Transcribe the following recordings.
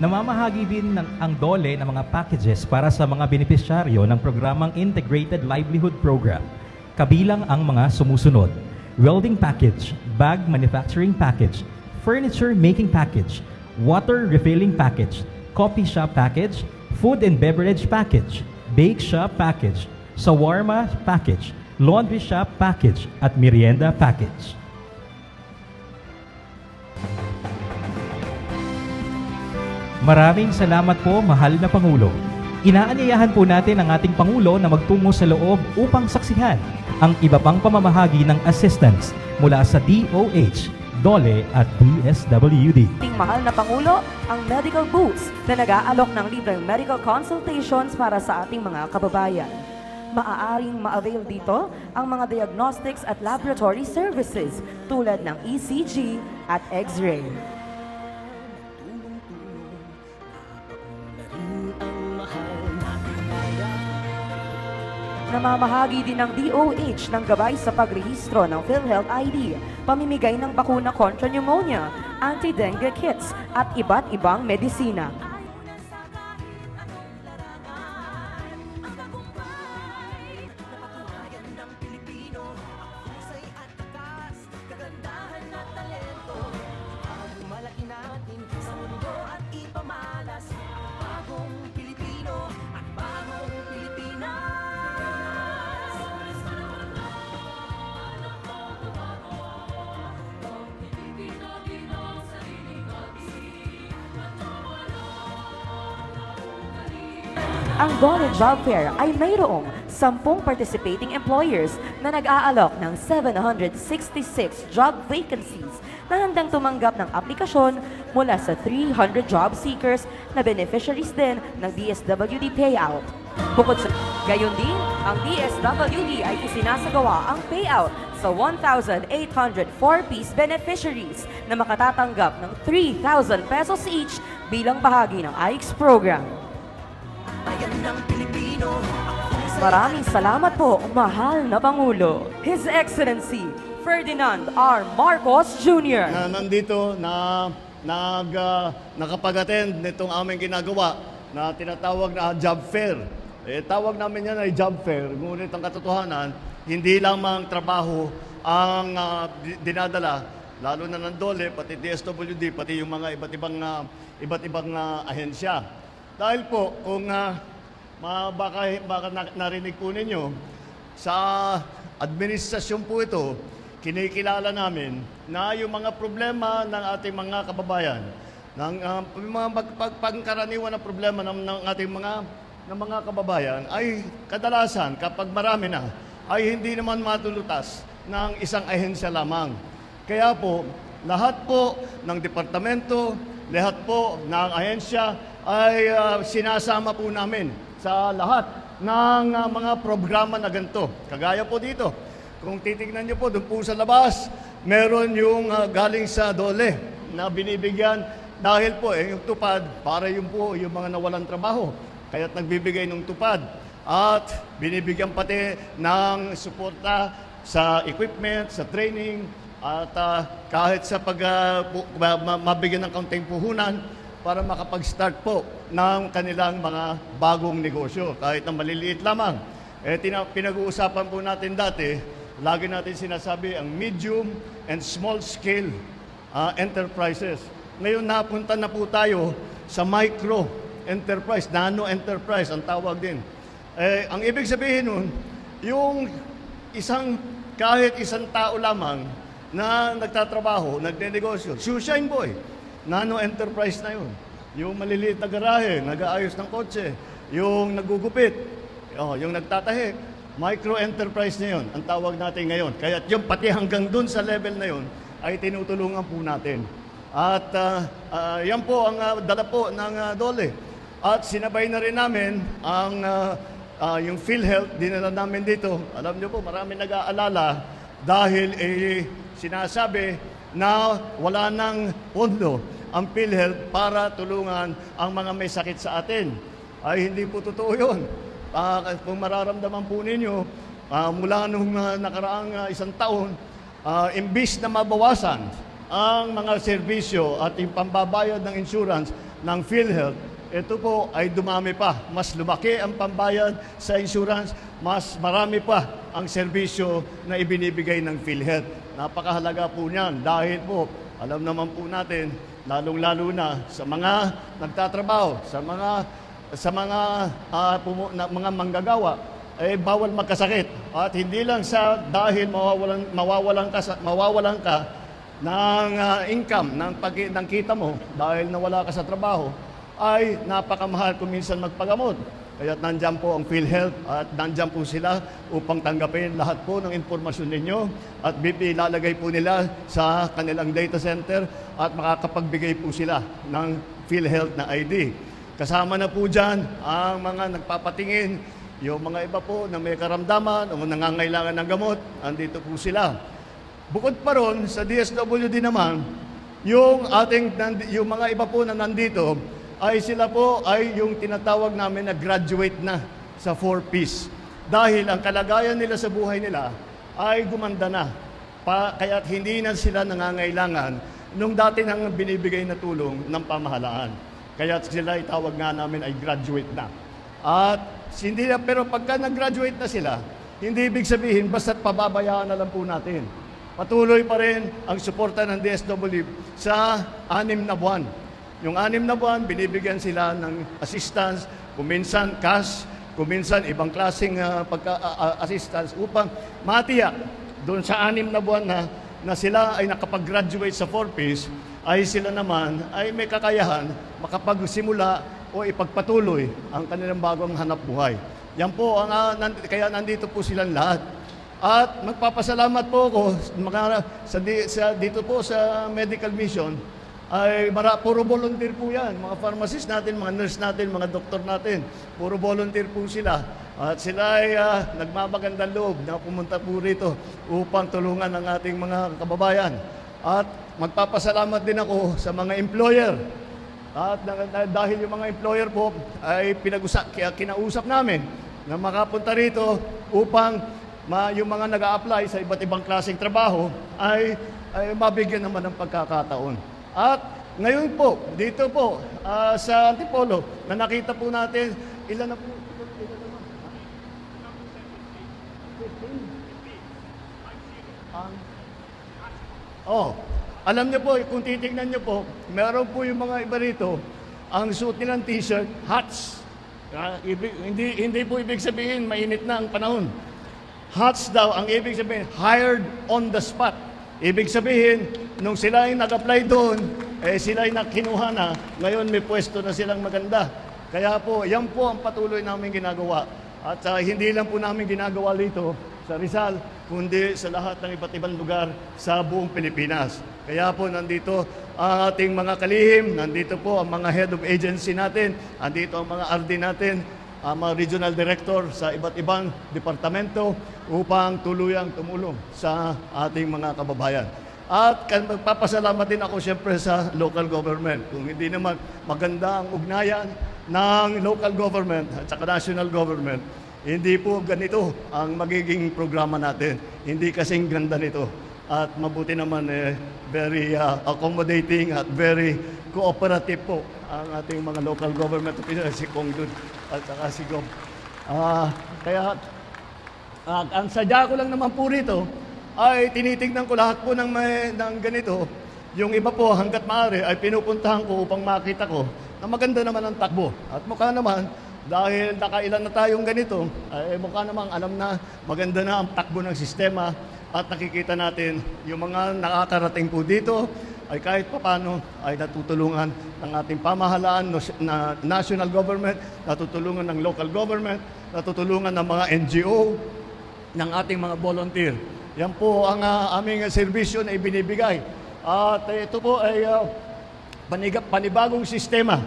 Namamahagi din ng, ang DOLE ng mga packages para sa mga benepisyaryo ng programang Integrated Livelihood Program. Kabilang ang mga sumusunod. Welding Package, Bag Manufacturing Package, Furniture Making Package, Water Refilling Package, Coffee Shop Package, Food and Beverage Package, Bake Shop Package, Sawarma Package, Laundry Shop Package, at Merienda Package. Maraming salamat po, mahal na Pangulo. Inaanyayahan po natin ang ating Pangulo na magtungo sa loob upang saksihan ang iba pang pamamahagi ng assistance mula sa DOH, DOLE at DSWD. ating mahal na Pangulo ang medical booths na nag-aalok ng libreng medical consultations para sa ating mga kababayan. Maaaring ma-avail dito ang mga diagnostics at laboratory services tulad ng ECG at X-ray. Namamahagi din ng DOH ng gabay sa pagrehistro ng PhilHealth ID, pamimigay ng bakuna kontra pneumonia, anti-dengue kits, at iba't ibang medisina. Ang Dole Job Fair ay mayroong 10 participating employers na nag-aalok ng 766 job vacancies na handang tumanggap ng aplikasyon mula sa 300 job seekers na beneficiaries din ng DSWD payout. Bukod sa gayon din, ang DSWD ay isinasagawa ang payout sa 1,804 piece beneficiaries na makatatanggap ng 3,000 pesos each bilang bahagi ng AIX program. Maraming salamat po, mahal na Pangulo. His Excellency Ferdinand R. Marcos Jr. na nandito na nag ah, nakapag-attend nitong aming ginagawa na tinatawag na job fair. Eh, tawag namin yan ay job fair, ngunit ang katotohanan, hindi lamang trabaho ang di- dinadala, lalo na ng DOLE, pati DSWD, pati yung mga iba't ibang, ah, iba't ibang ah, ahensya. Dahil po, kung ma- baka, baka na- narinig po ninyo, sa administrasyon po ito, kinikilala namin na yung mga problema ng ating mga kababayan, ng uh, mga pag- pag- pangkaraniwan na problema ng, ng ating mga ng mga kababayan ay kadalasan kapag marami na ay hindi naman matulutas ng isang ahensya lamang. Kaya po, lahat po ng departamento, lahat po ng ahensya ay ah, sinasama po namin sa lahat ng ah, mga programa na ganito. Kagaya po dito, kung titignan niyo po doon po sa labas, meron yung ah, galing sa dole na binibigyan dahil po eh, yung tupad para yung po yung mga nawalan trabaho. Kaya't nagbibigay ng tupad at binibigyan pati ng suporta sa equipment, sa training, at ah, kahit sa pag ma- mabigyan ng kaunting puhunan para makapag-start po ng kanilang mga bagong negosyo, kahit na maliliit lamang. Eh, pinag-uusapan po natin dati, lagi natin sinasabi ang medium and small scale ah, enterprises. Ngayon napunta na po tayo sa micro enterprise, nano enterprise ang tawag din. Eh, ang ibig sabihin nun, yung isang, kahit isang tao lamang na nagtatrabaho, nagnenegosyo, shoeshine boy, nano enterprise na yun. Yung maliliit na garahe, nag-aayos ng kotse, yung nagugupit, oh, yung nagtatahi, micro enterprise na yun, ang tawag natin ngayon. Kaya yung pati hanggang dun sa level na yun, ay tinutulungan po natin. At ah, ah, yan po ang ah, dala po ng ah, DOLE. At sinabay na rin namin ang ah, ah, yung PhilHealth, dinala namin dito. Alam niyo po, marami nag-aalala dahil eh, sinasabi na wala nang pondo ang PhilHealth para tulungan ang mga may sakit sa atin. Ay hindi po totoo yun. Ah, kung mararamdaman po ninyo, ah, mula nung ah, nakaraang ah, isang taon, ah, imbis na mabawasan ang mga serbisyo at yung pambabayad ng insurance ng PhilHealth, ito po ay dumami pa. Mas lumaki ang pambayad sa insurance, mas marami pa ang serbisyo na ibinibigay ng PhilHealth. Napakahalaga po niyan dahil po, alam naman po natin, lalong-lalo na sa mga nagtatrabaho, sa mga sa mga ah, pumu- na, mga manggagawa, eh bawal magkasakit. At hindi lang sa dahil mawawalan mawawalan ka sa, mawawalan ka ng ah, income, ng pag ng kita mo dahil nawala ka sa trabaho, ay napakamahal kung minsan magpagamot. Kaya nandyan po ang PhilHealth at nandyan po sila upang tanggapin lahat po ng impormasyon ninyo at ilalagay po nila sa kanilang data center at makakapagbigay po sila ng PhilHealth na ID. Kasama na po dyan ang mga nagpapatingin, yung mga iba po na may karamdaman o nangangailangan ng gamot, andito po sila. Bukod pa ron, sa DSWD naman, yung ating yung mga iba po na nandito ay sila po ay yung tinatawag namin na graduate na sa 4Ps. Dahil ang kalagayan nila sa buhay nila ay gumanda na. Pa, kaya't hindi na sila nangangailangan nung dati nang binibigay na tulong ng pamahalaan. Kaya sila itawag nga namin ay graduate na. At hindi na, pero pagka nag-graduate na sila, hindi ibig sabihin basta't pababayaan na lang po natin. Patuloy pa rin ang suporta ng DSW sa anim na buwan. Yung anim na buwan, binibigyan sila ng assistance, kuminsan cash, kuminsan ibang klaseng ah, pagka, ah, assistance upang matiyak doon sa anim na buwan na, na sila ay nakapag-graduate sa 4Ps, ay sila naman ay may kakayahan makapagsimula o ipagpatuloy ang kanilang bagong hanap buhay. Yan po, ang, ah, nan- kaya nandito po silang lahat. At magpapasalamat po ako sa, di- sa, dito po sa medical mission ay mara, puro volunteer po yan. Mga pharmacist natin, mga nurse natin, mga doktor natin. Puro volunteer po sila. At sila ay ah, nagmamagandang loob na pumunta po rito upang tulungan ang ating mga kababayan. At magpapasalamat din ako sa mga employer. At dahil yung mga employer po ay pinag-usap, kinausap namin na makapunta rito upang ma, yung mga nag apply sa iba't ibang klaseng trabaho ay, ay mabigyan naman ng pagkakataon. At ngayon po, dito po ah, sa Antipolo, na nakita po natin, ilan na po? Ilan na? Ang Oh, alam niyo po, kung titingnan niyo po, meron po yung mga iba rito, ang suot nilang t-shirt, hats. Ah, ibig, hindi, hindi po ibig sabihin, mainit na ang panahon. Hats daw, ang ibig sabihin, hired on the spot. Ibig sabihin, nung sila ay nag-apply doon, eh sila ay nakinuha na, ngayon may pwesto na silang maganda. Kaya po, yan po ang patuloy namin ginagawa. At ah, hindi lang po namin ginagawa dito sa Rizal, kundi sa lahat ng iba't ibang lugar sa buong Pilipinas. Kaya po nandito ang ating mga kalihim, nandito po ang mga head of agency natin, nandito ang mga RD natin, ang mga regional director sa iba't ibang departamento upang tuluyang tumulong sa ating mga kababayan. At magpapasalamat din ako siyempre sa local government. Kung hindi naman maganda ang ugnayan ng local government at saka national government, hindi po ganito ang magiging programa natin. Hindi kasing ganda nito. At mabuti naman eh, very uh, accommodating at very cooperative po ang ating mga local government officials, si Kong Dun at saka si Gob. Ah, kaya Ah, ang sadya ko lang naman po rito ay tinitignan ko lahat po ng, may, ng ganito. Yung iba po hanggat maaari ay pinupuntahan ko upang makita ko na maganda naman ang takbo. At mukha naman, dahil nakailan na tayong ganito, ay mukha naman alam na maganda na ang takbo ng sistema at nakikita natin yung mga nakakarating po dito ay kahit papano ay natutulungan ng ating pamahalaan na national government, natutulungan ng local government, natutulungan ng mga NGO, ng ating mga volunteer. Yan po ang ah, aming serbisyo na ibinibigay. At eh, ito po ay ah, panigap, panibagong sistema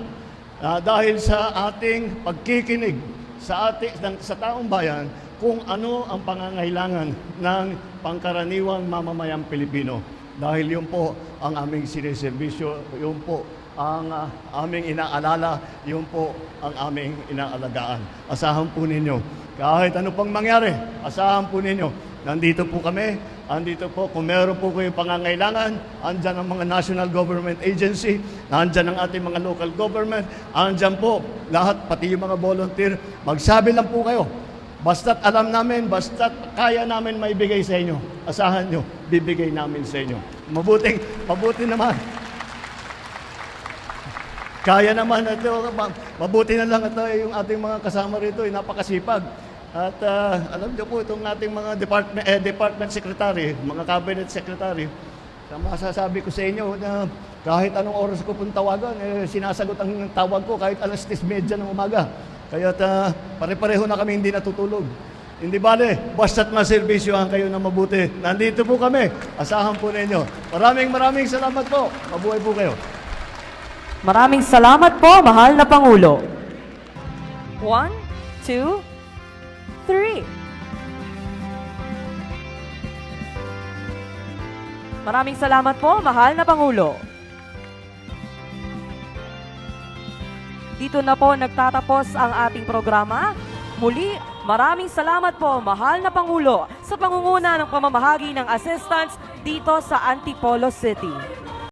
ah, dahil sa ating pagkikinig sa, ating, ng, sa taong bayan kung ano ang pangangailangan ng pangkaraniwang mamamayang Pilipino. Dahil yun po ang aming sineserbisyo, yun po ang ah, aming inaalala, yun po ang aming inaalagaan. Asahan po ninyo, kahit ano pang mangyari, asahan po ninyo, nandito po kami. Andito po, kung meron po kayong pangangailangan, andyan ang mga national government agency, andyan ang ating mga local government, andyan po lahat, pati yung mga volunteer. Magsabi lang po kayo, basta't alam namin, basta't kaya namin maibigay sa inyo. Asahan nyo, bibigay namin sa inyo. Mabuting, mabuti naman. Kaya naman ito, ma- mabuti na lang ito yung ating mga kasama rito, ay napakasipag. At ah, alam niyo po itong ating mga department, eh, department secretary, mga cabinet secretary, sa masasabi ko sa inyo na kahit anong oras ko pong tawagan, eh, sinasagot ang tawag ko kahit alas 10.30 ng umaga. Kaya uh, pare-pareho na kami hindi natutulog. Hindi bale, basta't maservisyohan kayo na mabuti. Nandito po kami. Asahan po ninyo. Maraming maraming salamat po. Mabuhay po kayo. Maraming salamat po, mahal na Pangulo. One, two, three. Maraming salamat po, mahal na Pangulo. Dito na po nagtatapos ang ating programa. Muli, maraming salamat po, mahal na Pangulo, sa pangunguna ng pamamahagi ng assistance dito sa Antipolo City.